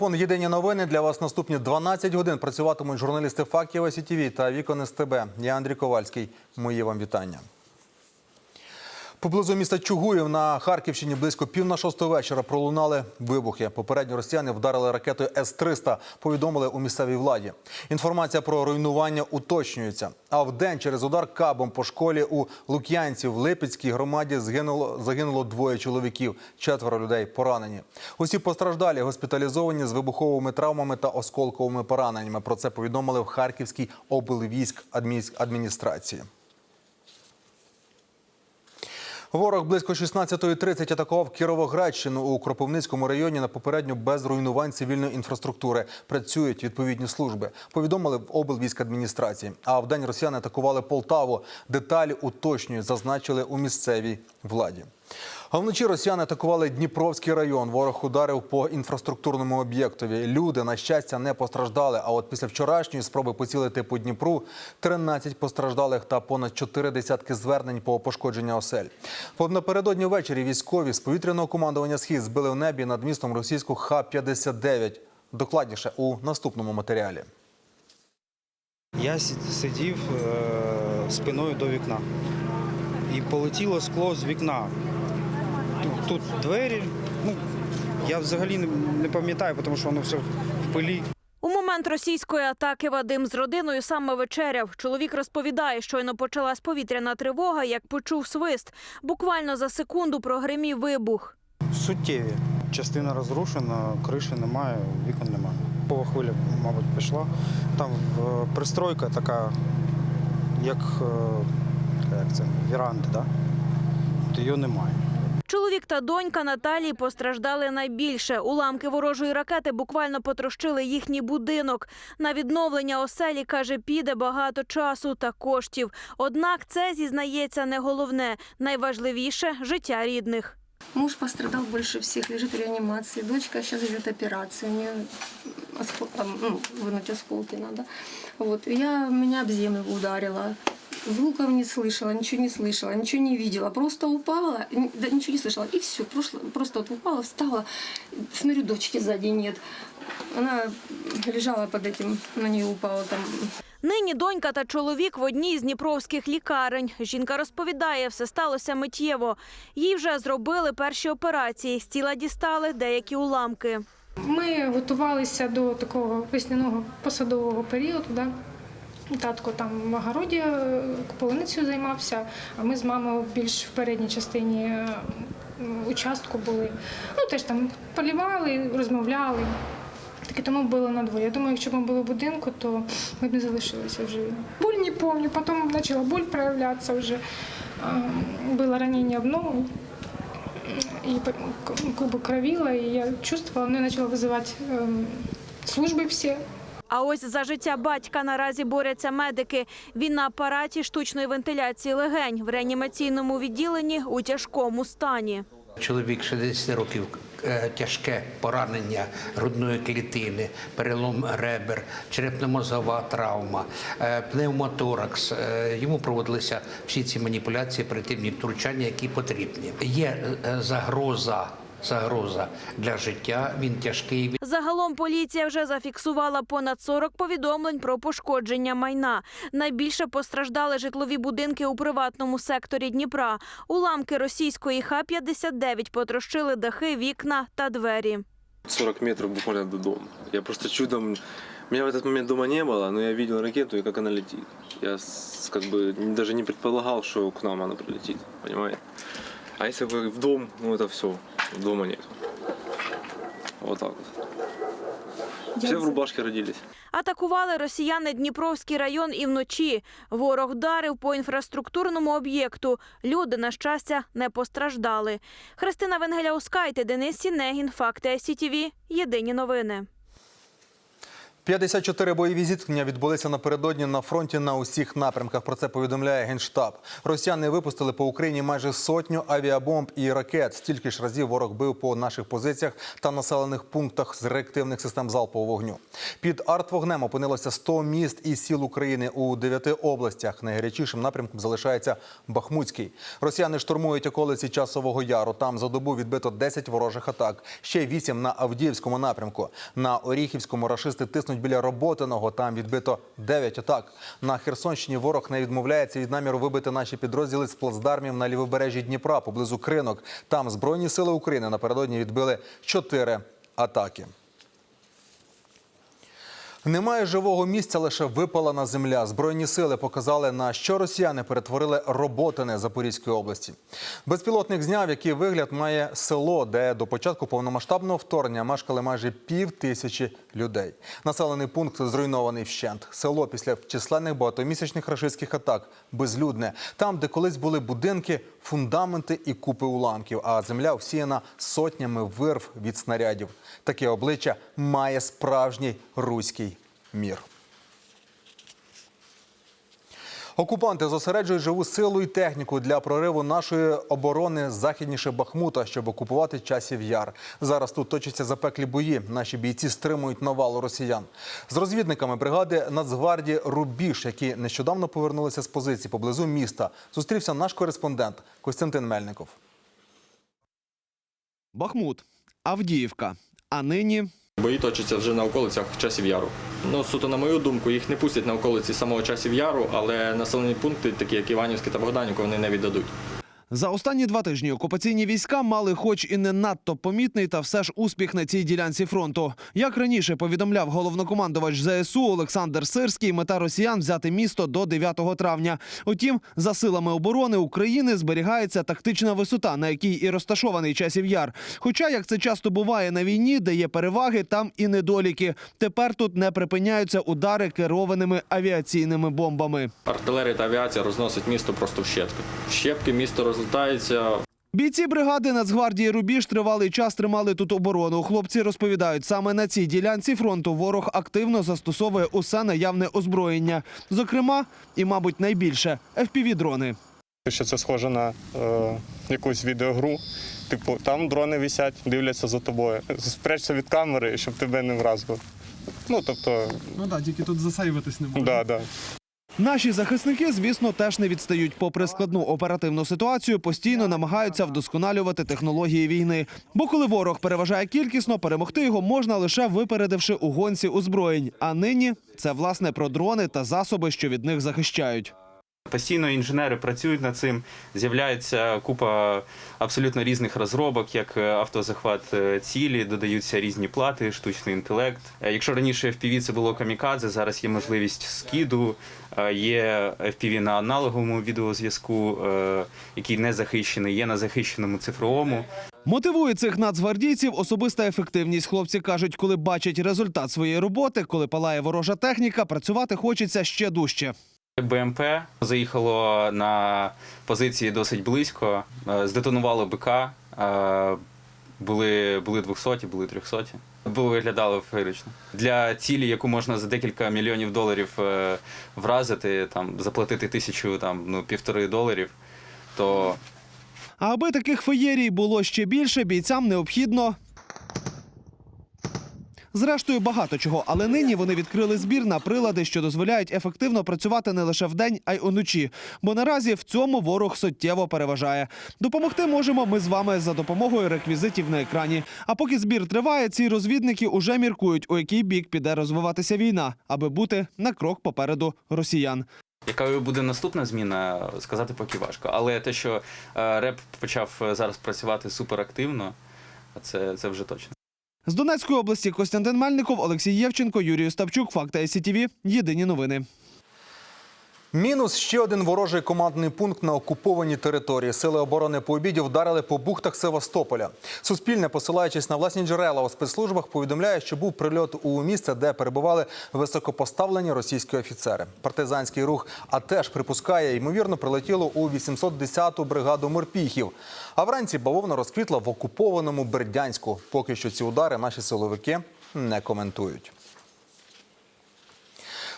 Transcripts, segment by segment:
Фон єдині новини для вас наступні 12 годин. Працюватимуть журналісти фактів СІТВ та Вікон СТБ. Я Андрій Ковальський. Мої вам вітання. Поблизу міста Чугуїв на Харківщині близько пів на шостого вечора пролунали вибухи. Попередньо росіяни вдарили ракетою С-300, повідомили у місцевій владі. Інформація про руйнування уточнюється. А в день через удар кабом по школі у Лук'янці в Липецькій громаді згинуло, загинуло двоє чоловіків, четверо людей поранені. Усі постраждалі госпіталізовані з вибуховими травмами та осколковими пораненнями. Про це повідомили в Харківській облвійськ адміністрації. Ворог близько 16.30 атакував Кіровоградщину у Кропивницькому районі на попередньо без руйнувань цивільної інфраструктури. Працюють відповідні служби. Повідомили в облвійськадміністрації. А в день росіяни атакували Полтаву. Деталі уточнюють, зазначили у місцевій владі. А вночі росіяни атакували Дніпровський район. Ворог ударив по інфраструктурному об'єктові. Люди, на щастя, не постраждали. А от після вчорашньої спроби поцілити по Дніпру 13 постраждалих та понад 4 десятки звернень по пошкодження осель. Напередодні ввечері військові з повітряного командування «Схід» збили в небі над містом російську Х-59. Докладніше у наступному матеріалі. Я сидів е, спиною до вікна. І полетіло скло з вікна. Тут, двері. Ну, я взагалі не, не пам'ятаю, тому що воно все в пилі. У момент російської атаки Вадим з родиною саме вечеряв. Чоловік розповідає, щойно почалась повітряна тривога, як почув свист. Буквально за секунду прогримів вибух. Суттєві. Частина розрушена, криші немає, вікон немає. Пова хвиля, мабуть, пішла. Там е, пристройка така, як, е, як це, віранди, да? Її немає. Чоловік та донька Наталії постраждали найбільше. Уламки ворожої ракети буквально потрощили їхній будинок. На відновлення оселі, каже, піде багато часу та коштів. Однак це, зізнається, не головне. Найважливіше – життя рідних. Муж пострадал больше всех, лежит в реанимации. Дочка сейчас ждет операции. У нее оскол- ну, вынуть осколки надо. Вот. Я меня об землю ударила Звуков не слышала, ничего не слышала, ничего не видела. Просто упала, н- да, ничего не слышала. И все. Просто, просто вот упала, встала. Смотрю, дочки сзади нет. Она лежала под этим, на нее упала там Нині донька та чоловік в одній з дніпровських лікарень. Жінка розповідає, все сталося миттєво. Їй вже зробили перші операції. З тіла дістали деякі уламки. Ми готувалися до такого весняного посадового періоду. Да? Татко там в огороді е, полуницею займався, а ми з мамою більш в передній частині е, м, участку були. Ну, теж там полівали, розмовляли. Так і тому було надвоє. Я думаю, якщо б ми були в будинку, то ми б не залишилися живі. Боль не пам'ятаю, потім почала боль проявлятися вже. А, Було ранення в ногу. И по- к- как бы кровила, и я чувствовала, ну, я начала вызывать эм, службы все. А ось за життя батька наразі борються медики. Він на апараті штучної вентиляції легень в реанімаційному відділенні у тяжкому стані. Чоловік 60 років, е, тяжке поранення грудної клітини, перелом ребер, черепно-мозгова травма, е, пневмоторакс. Е, Йому проводилися всі ці маніпуляції, оперативні втручання, які потрібні. Є загроза Загроза для життя. Він тяжкий. Загалом поліція вже зафіксувала понад 40 повідомлень про пошкодження майна. Найбільше постраждали житлові будинки у приватному секторі Дніпра. Уламки російської Х-59 потрощили дахи, вікна та двері. 40 метров буквально до дома. Я просто чудом... Меня в этот момент дома не было, но я видел ракету и как она летит. Я с- как бы даже не предполагал, что к нам она прилетит, понимаете? А если бы в дом, ну это все, дома нет. Вот так вот. Все в рубашке родились. Атакували росіяни Дніпровський район і вночі. Ворог вдарив по інфраструктурному об'єкту. Люди, на щастя, не постраждали. Христина Венгеля Ускайте, Денис Сінегін, Факти СІТВ. Єдині новини. 54 бойові зіткнення відбулися напередодні на фронті на усіх напрямках. Про це повідомляє генштаб. Росіяни випустили по Україні майже сотню авіабомб і ракет. Стільки ж разів ворог бив по наших позиціях та населених пунктах з реактивних систем залпового вогню. Під артвогнем опинилося 100 міст і сіл України у 9 областях. Найгарячішим напрямком залишається Бахмутський. Росіяни штурмують околиці Часового Яру. Там за добу відбито 10 ворожих атак. Ще 8 на Авдіївському напрямку. На Оріхівському рашисти тиснуть біля Роботиного. Там відбито 9 атак. На Херсонщині ворог не відмовляється від наміру вибити наші підрозділи з плацдармів на лівобережжі Дніпра поблизу Кринок. Там Збройні сили України напередодні відбили 4 атаки. Немає живого місця, лише випалена земля. Збройні сили показали, на що росіяни перетворили роботине Запорізької області. Безпілотник зняв, який вигляд має село, де до початку повномасштабного вторгнення мешкали майже пів тисячі людей. Населений пункт зруйнований вщент. Село після численних багатомісячних рашистських атак безлюдне. Там, де колись були будинки, фундаменти і купи уламків, а земля всіяна сотнями вирв від снарядів. Таке обличчя має справжній руський мір. Окупанти зосереджують живу силу і техніку для прориву нашої оборони західніше Бахмута, щоб окупувати часів яр. Зараз тут точаться запеклі бої. Наші бійці стримують навалу росіян. З розвідниками бригади Нацгвардії Рубіж, які нещодавно повернулися з позицій поблизу міста, зустрівся наш кореспондент Костянтин Мельников. Бахмут, Авдіївка. А нині Бої точаться вже на околицях часів яру. Ну, суто, на мою думку, їх не пустять на околиці самого часів яру, але населені пункти, такі як Іванівське та Богданівка, вони не віддадуть. За останні два тижні окупаційні війська мали, хоч і не надто помітний, та все ж успіх на цій ділянці фронту. Як раніше повідомляв головнокомандувач ЗСУ Олександр Сирський, мета росіян взяти місто до 9 травня. Утім, за силами оборони України зберігається тактична висота, на якій і розташований часів яр. Хоча, як це часто буває на війні, де є переваги, там і недоліки. Тепер тут не припиняються удари керованими авіаційними бомбами. Артилерія та авіація розносить місто просто в щепки. В щепки місто розлітається. Бійці бригади Нацгвардії Рубіж тривалий час тримали тут оборону. Хлопці розповідають, саме на цій ділянці фронту ворог активно застосовує усе наявне озброєння. Зокрема, і, мабуть, найбільше FPV-дрони. що це схоже на е, якусь відеогру. Типу, там дрони висять, дивляться за тобою. Спрячься від камери, щоб тебе не вразило. Ну, тобто, Ну так, тільки тут засейвитись не да, да. Наші захисники, звісно, теж не відстають. Попри складну оперативну ситуацію, постійно намагаються вдосконалювати технології війни. Бо коли ворог переважає кількісно, перемогти його можна лише випередивши у гонці озброєнь. А нині це власне про дрони та засоби, що від них захищають. Постійно інженери працюють над цим. З'являється купа абсолютно різних розробок, як е, автозахват е, цілі, додаються різні плати, штучний інтелект. Е, Якщо раніше FPV це було камікадзе, зараз є можливість скіду, є FPV на аналоговому відеозв'язку, який не захищений, є на захищеному цифровому. Мотивує цих нацгвардійців особиста ефективність. Хлопці кажуть, коли бачать результат своєї роботи, коли палає ворожа техніка, працювати хочеться ще дужче. БМП заїхало на позиції досить близько, е, здетонувало БК. е, Були, були 200, були 300. Було виглядало феєрично. Для цілі, яку можна за декілька мільйонів доларів е, вразити, там заплатити тисячу, там ну півтори доларів, то А аби таких феєрій було ще більше, бійцям необхідно. Зрештою, багато чого, але нині вони відкрили збір на прилади, що дозволяють ефективно працювати не лише вдень, а й уночі. Бо наразі в цьому ворог суттєво переважає. Допомогти можемо ми з вами за допомогою реквізитів на екрані. А поки збір триває, ці розвідники уже міркують, у який бік піде розвиватися війна, аби бути на крок попереду росіян. Яка буде наступна зміна, сказати поки важко. Але те, що е, реп почав е, зараз працювати суперактивно, це, це вже точно. З Донецької області Костянтин Мельников, Олексій Євченко, Юрій Остапчук. Факта СІТВ. Єдині новини. Мінус ще один ворожий командний пункт на окупованій території. Сили оборони по обіді вдарили по бухтах Севастополя. Суспільне, посилаючись на власні джерела у спецслужбах, повідомляє, що був прильот у місце, де перебували високопоставлені російські офіцери. Партизанський рух а теж припускає, ймовірно, прилетіло у 810-ту бригаду морпіхів. А вранці бавовна розквітла в окупованому Бердянську. Поки що ці удари наші силовики не коментують.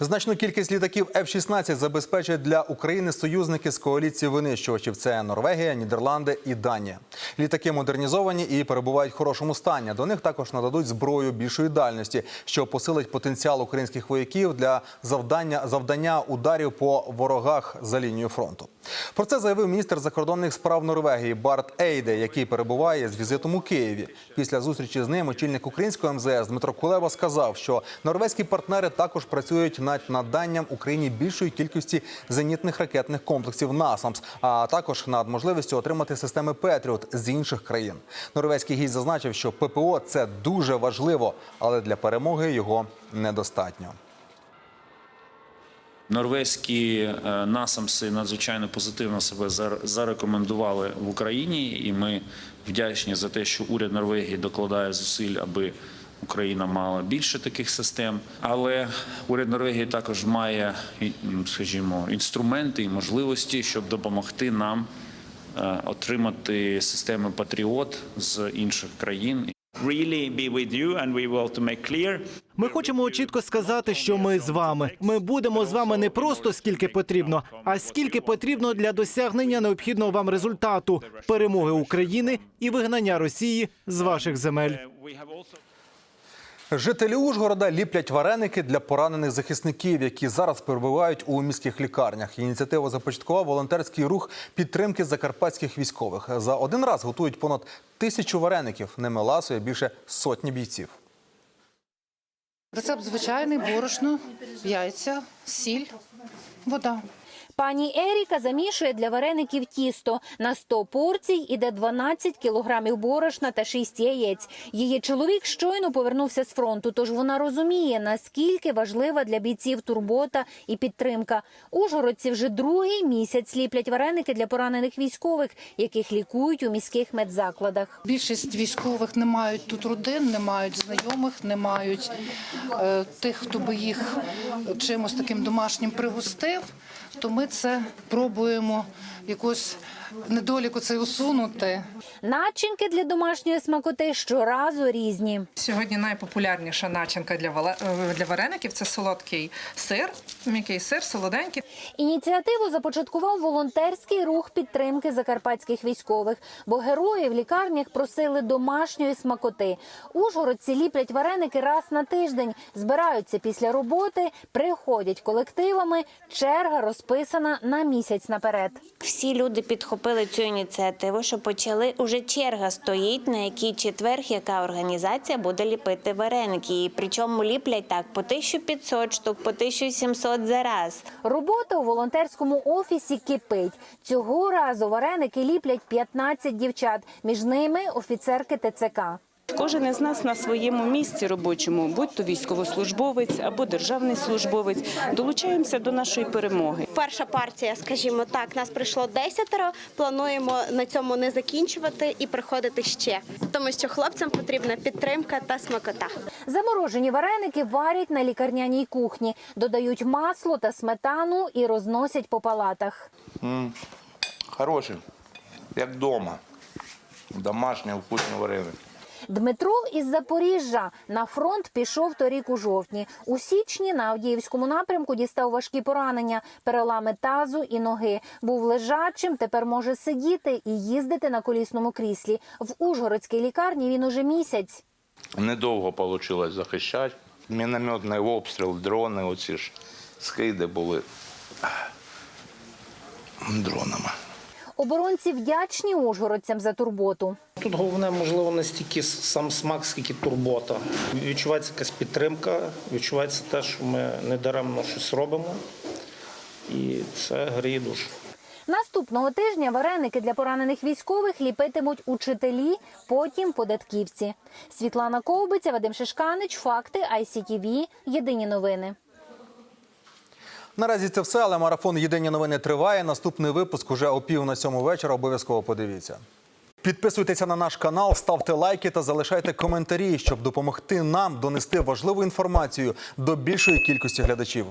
Значну кількість літаків F-16 забезпечать для України союзники з коаліції винищувачів. Це Норвегія, Нідерланди і Данія. Літаки модернізовані і перебувають в хорошому стані. До них також нададуть зброю більшої дальності, що посилить потенціал українських вояків для завдання завдання ударів по ворогах за лінією фронту. Про це заявив міністр закордонних справ Норвегії Барт Ейде, який перебуває з візитом у Києві. Після зустрічі з ним очільник українського МЗС Дмитро Кулеба сказав, що норвезькі партнери також працюють над наданням Україні більшої кількості зенітних ракетних комплексів НАСАМС, а також над можливістю отримати системи Петріот з інших країн. Норвезький гість зазначив, що ППО це дуже важливо, але для перемоги його недостатньо. Норвезькі е, насамси надзвичайно позитивно себе зар- зарекомендували в Україні, і ми вдячні за те, що уряд Норвегії докладає зусиль, аби Україна мала більше таких систем. Але уряд Норвегії також має, скажімо, інструменти і можливості, щоб допомогти нам е, отримати системи Патріот з інших країн. Ми хочемо чітко сказати, що ми з вами. Ми будемо з вами не просто скільки потрібно, а скільки потрібно для досягнення необхідного вам результату перемоги України і вигнання Росії з ваших земель. Жителі Ужгорода ліплять вареники для поранених захисників, які зараз перебувають у міських лікарнях. Ініціативу започаткував волонтерський рух підтримки закарпатських військових. За один раз готують понад тисячу вареників. Ними ласує більше сотні бійців. Рецепт звичайний, борошно, яйця, сіль, вода. Пані Еріка замішує для вареників тісто. На 100 порцій іде 12 кілограмів борошна та 6 яєць. Її чоловік щойно повернувся з фронту, тож вона розуміє, наскільки важлива для бійців турбота і підтримка. Ужгородці вже другий місяць ліплять вареники для поранених військових, яких лікують у міських медзакладах. Більшість військових не мають тут родин, не мають знайомих, не мають е, тих, хто би їх чимось таким домашнім пригостив. То ми це пробуємо якось недоліку цей усунути. Начинки для домашньої смакоти щоразу різні. Сьогодні найпопулярніша начинка для вале- е, для вареників це солодкий сир, м'який сир, солоденький. Ініціативу започаткував волонтерський рух підтримки закарпатських військових, бо герої в лікарнях просили домашньої смакоти. Ужгородці ліплять вареники раз на тиждень, збираються після роботи, приходять колективами. Черга розписана на місяць наперед. Всі люди підхопили цю ініціативу, що почали уже черга стоїть, на який четверг яка організація буде ліпити вареники. І причому ліплять так по 1500 штук, по 1700 за раз. Робота у волонтерському офісі кипить. Цього разу вареники ліплять 15 дівчат. Між ними офіцерки ТЦК. Кожен із нас на своєму місці робочому, будь то військовослужбовець або державний службовець, долучаємося до нашої перемоги. Перша партія, скажімо так, нас прийшло десятеро. Плануємо на цьому не закінчувати і приходити ще, тому що хлопцям потрібна підтримка та смакота. Заморожені вареники варять на лікарняній кухні, додають масло та сметану і розносять по палатах. Хороший, як вдома. Домашнє вкусне варене. Дмитро із Запоріжжя на фронт пішов торік у жовтні. У січні на Авдіївському напрямку дістав важкі поранення, перелами тазу і ноги. Був лежачим, тепер може сидіти і їздити на колісному кріслі. В Ужгородській лікарні він уже місяць. Недовго вийшло захищати. Мінометний обстріл, дрони, оці ж скиди були дронами. Оборонці вдячні ужгородцям за турботу. Тут головне, можливо, не стільки сам смак, скільки турбота. Відчувається якась підтримка, відчувається те, що ми не даремно щось робимо. І це гріє душу. Наступного тижня вареники для поранених військових ліпитимуть учителі, потім податківці. Світлана Ковбиця, Вадим Шишканич, факти ICTV, Єдині новини. Наразі це все, але марафон Єдині новини триває. Наступний випуск уже о пів на сьому вечора. Обов'язково подивіться. Підписуйтеся на наш канал, ставте лайки та залишайте коментарі, щоб допомогти нам донести важливу інформацію до більшої кількості глядачів.